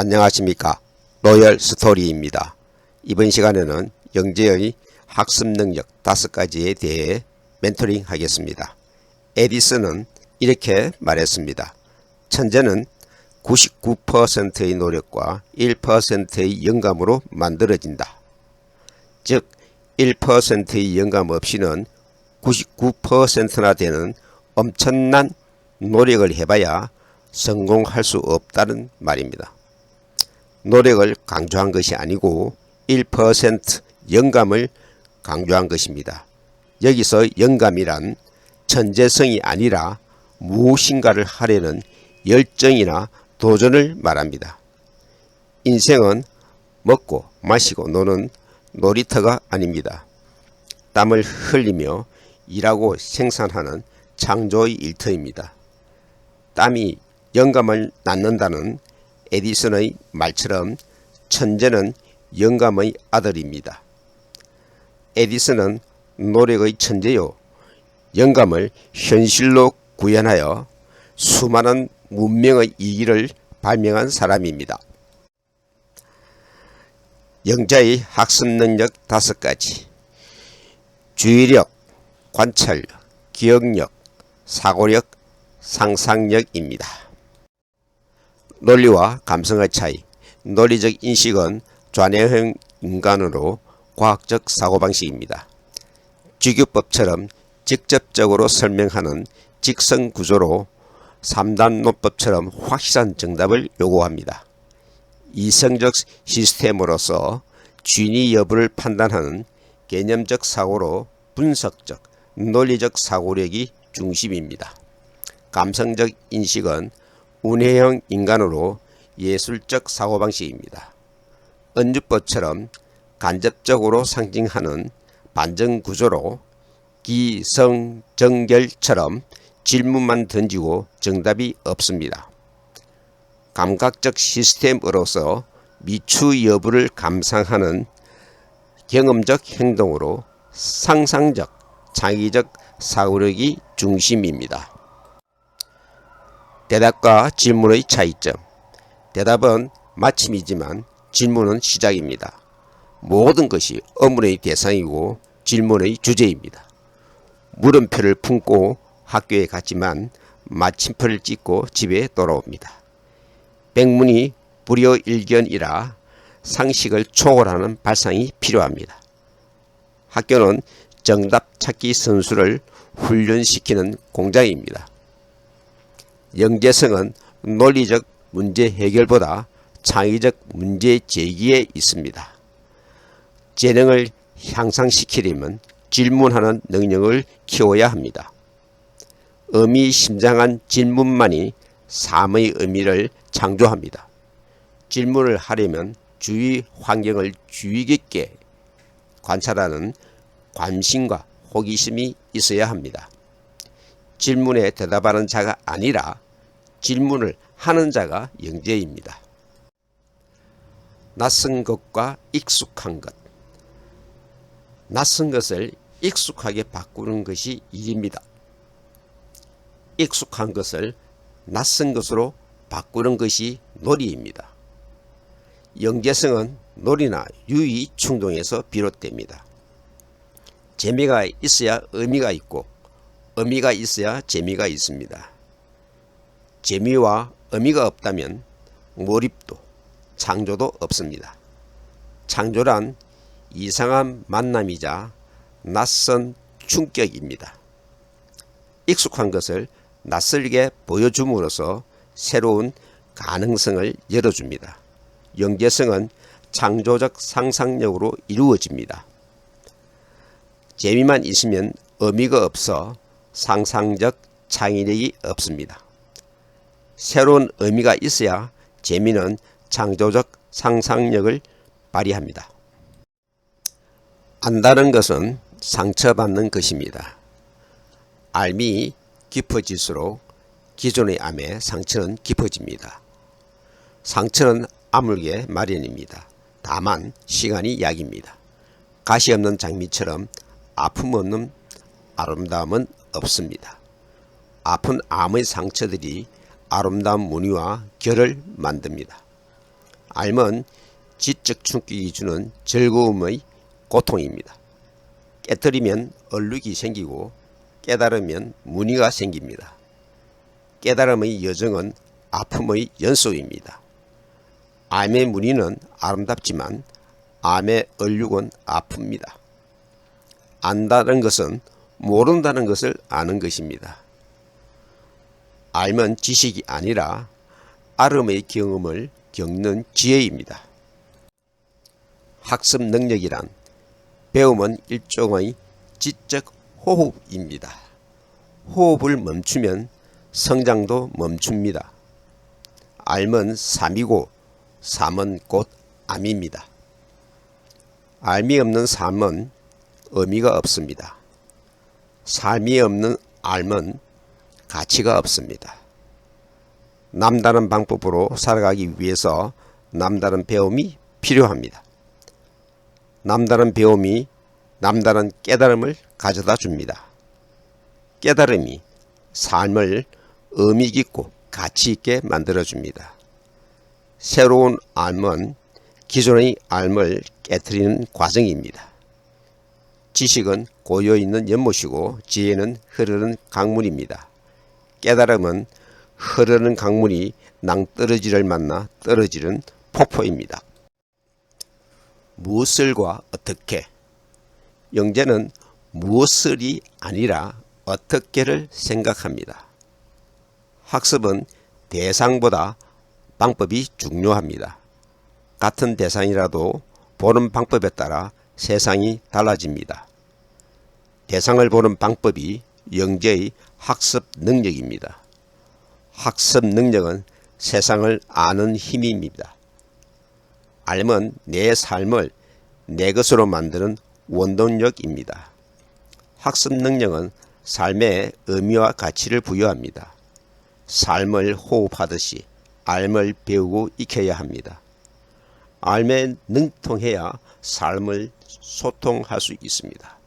안녕하십니까 로열 스토리입니다. 이번 시간에는 영재의 학습 능력 다섯 가지에 대해 멘토링 하겠습니다. 에디슨은 이렇게 말했습니다. 천재는 99%의 노력과 1%의 영감으로 만들어진다. 즉 1%의 영감 없이는 99%나 되는 엄청난 노력을 해봐야 성공할 수 없다는 말입니다. 노력을 강조한 것이 아니고 1% 영감을 강조한 것입니다. 여기서 영감이란 천재성이 아니라 무엇인가를 하려는 열정이나 도전을 말합니다. 인생은 먹고 마시고 노는 놀이터가 아닙니다. 땀을 흘리며 일하고 생산하는 창조의 일터입니다. 땀이 영감을 낳는다는 에디슨의 말처럼 천재는 영감의 아들입니다. 에디슨은 노력의 천재요. 영감을 현실로 구현하여 수많은 문명의 이기를 발명한 사람입니다. 영자의 학습 능력 다섯 가지. 주의력, 관찰력, 기억력, 사고력, 상상력입니다. 논리와 감성의 차이. 논리적 인식은 좌뇌형 인간으로 과학적 사고방식입니다. 주규법처럼 직접적으로 설명하는 직선 구조로 3단 논법처럼 확실한 정답을 요구합니다. 이성적 시스템으로서 진위 여부를 판단하는 개념적 사고로 분석적, 논리적 사고력이 중심입니다. 감성적 인식은 운해형 인간으로 예술적 사고방식입니다. 은주법처럼 간접적으로 상징하는 반전 구조로 기 성 정결처럼 질문만 던지고 정답이 없습니다. 감각적 시스템으로서 미추 여부를 감상하는 경험적 행동으로 상상적, 창의적 사고력이 중심입니다. 대답과 질문의 차이점. 대답은 마침이지만 질문은 시작입니다. 모든 것이 어문의 대상이고 질문의 주제입니다. 물음표를 품고 학교에 갔지만 마침표를 찍고 집에 돌아옵니다. 백문이 불여일견이라 상식을 초월하는 발상이 필요합니다. 학교는 정답 찾기 선수를 훈련시키는 공장입니다. 영재성은 논리적 문제 해결보다 창의적 문제 제기에 있습니다. 재능을 향상시키려면 질문하는 능력을 키워야 합니다. 의미심장한 질문만이 삶의 의미를 창조합니다. 질문을 하려면 주위 환경을 주의 깊게 관찰하는 관심과 호기심이 있어야 합니다. 질문에 대답하는 자가 아니라 질문을 하는 자가 영재입니다. 낯선 것과 익숙한 것. 낯선 것을 익숙하게 바꾸는 것이 일입니다. 익숙한 것을 낯선 것으로 바꾸는 것이 놀이입니다. 영재성은 놀이나 유의 충동에서 비롯됩니다. 재미가 있어야 의미가 있고 의미가 있어야 재미가 있습니다. 재미와 의미가 없다면 몰입도 창조도 없습니다. 창조란 이상한 만남이자 낯선 충격입니다. 익숙한 것을 낯설게 보여줌으로써 새로운 가능성을 열어줍니다. 영재성은 창조적 상상력으로 이루어집니다. 재미만 있으면 의미가 없어 상상적 창의력이 없습니다. 새로운 의미가 있어야 재미는 창조적 상상력을 발휘합니다. 안다는 것은 상처받는 것입니다. 알미 깊어질수록 기존의 암의 상처는 깊어집니다. 상처는 아물게 마련입니다. 다만 시간이 약입니다. 가시 없는 장미처럼 아픔 없는 아름다움은 없습니다. 아픈 암의 상처들이 아름다운 무늬와 결을 만듭니다. 알면 지적 충격이 주는 즐거움의 고통입니다. 깨뜨리면 얼룩이 생기고 깨달으면 무늬가 생깁니다. 깨달음의 여정은 아픔의 연속입니다. 암의 무늬는 아름답지만 암의 얼룩은 아픕니다. 안다는 것은 모른다는 것을 아는 것입니다. 알면 지식이 아니라 아름의 경험을 겪는 지혜입니다. 학습 능력이란 배움은 일종의 지적 호흡입니다. 호흡을 멈추면 성장도 멈춥니다. 알면 삶이고 삶은 곧 암입니다. 알미 없는 삶은 의미가 없습니다. 삶이 없는 알면 가치가 없습니다. 남다른 방법으로 살아가기 위해서 남다른 배움이 필요합니다. 남다른 배움이 남다른 깨달음을 가져다 줍니다. 깨달음이 삶을 의미 깊고 가치 있게 만들어 줍니다. 새로운 알은 기존의 알을 깨뜨리는 과정입니다. 지식은 고여 있는 연못이고 지혜는 흐르는 강물입니다. 깨달음은 흐르는 강물이 낭떠러지를 만나 떨어지는 폭포입니다. 무엇을과 어떻게 영재는 무엇을이 아니라 어떻게를 생각합니다. 학습은 대상보다 방법이 중요합니다. 같은 대상이라도 보는 방법에 따라 세상이 달라집니다. 대상을 보는 방법이 영재의 학습 능력입니다. 학습 능력은 세상을 아는 힘입니다. 알면 내 삶을 내 것으로 만드는 원동력입니다. 학습 능력은 삶의 의미와 가치를 부여합니다. 삶을 호흡하듯이 알을 배우고 익혀야 합니다. 알에 능통해야 삶을 소통할 수 있습니다.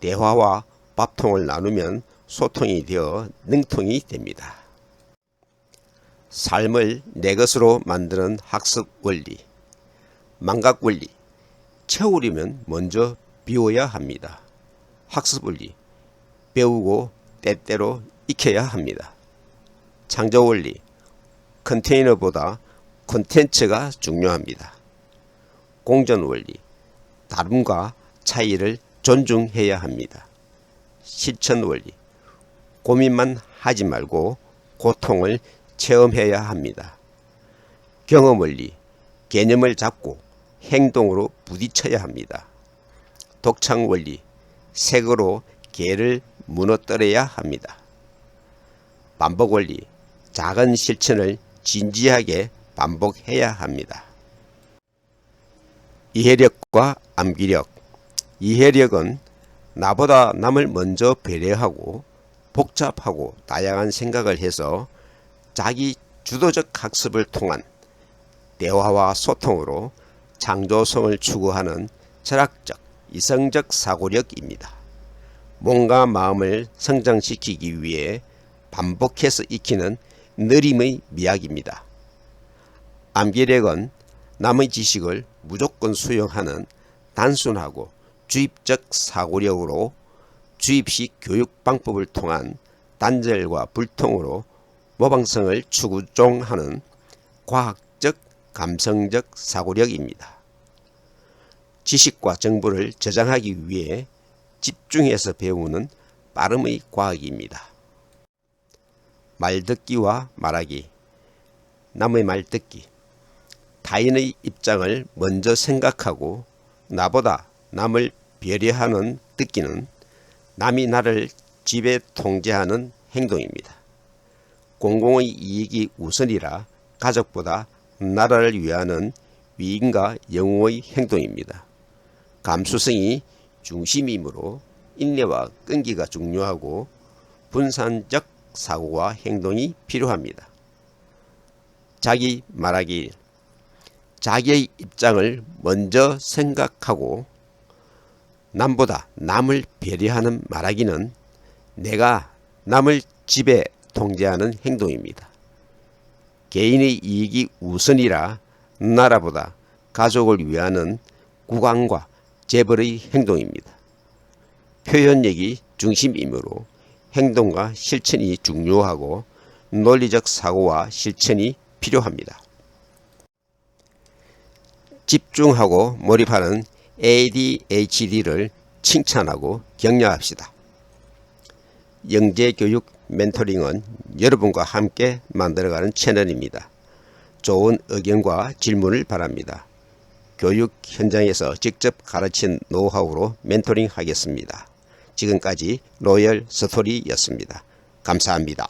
대화와 밥통을 나누면 소통이 되어 능통이 됩니다. 삶을 내 것으로 만드는 학습 원리, 망각 원리, 채우려면 먼저 비워야 합니다. 학습 원리, 배우고 때때로 익혀야 합니다. 창조 원리, 컨테이너보다 콘텐츠가 중요합니다. 공전 원리, 다름과 차이를 존중해야 합니다. 실천 원리, 고민만 하지 말고 고통을 체험해야 합니다. 경험 원리, 개념을 잡고 행동으로 부딪혀야 합니다. 독창 원리, 색으로 개를 무너뜨려야 합니다. 반복 원리, 작은 실천을 진지하게 반복해야 합니다. 이해력과 암기력. 이해력은 나보다 남을 먼저 배려하고 복잡하고 다양한 생각을 해서 자기 주도적 학습을 통한 대화와 소통으로 창조성을 추구하는 철학적, 이성적 사고력입니다. 몸과 마음을 성장시키기 위해 반복해서 익히는 느림의 미학입니다. 암기력은 남의 지식을 무조건 수용하는 단순하고 주입적 사고력으로 주입식 교육 방법을 통한 단절과 불통으로 모방성을 추구종하는 과학적 감성적 사고력입니다. 지식과 정보를 저장하기 위해 집중해서 배우는 빠름의 과학입니다. 말듣기와 말하기 남의 말 듣기 타인의 입장을 먼저 생각하고 나보다 남을 배려하는 듣기는 남이 나를 지배 통제하는 행동입니다. 공공의 이익이 우선이라 가족보다 나라를 위하는 위인과 영웅의 행동입니다. 감수성이 중심이므로 인내와 끈기가 중요하고 분산적 사고와 행동이 필요합니다. 자기 말하기 자기의 입장을 먼저 생각하고 남보다 남을 배려하는 말하기는 내가 남을 지배 통제하는 행동입니다. 개인의 이익이 우선이라 나라보다 가족을 위하는 구강과 재벌의 행동입니다. 표현력이 중심이므로 행동과 실천이 중요하고 논리적 사고와 실천이 필요합니다. 집중하고 몰입하는 ADHD를 칭찬하고 격려합시다. 영재교육 멘토링은 여러분과 함께 만들어가는 채널입니다. 좋은 의견과 질문을 바랍니다. 교육 현장에서 직접 가르친 노하우로 멘토링 하겠습니다. 지금까지 로열 스토리였습니다. 감사합니다.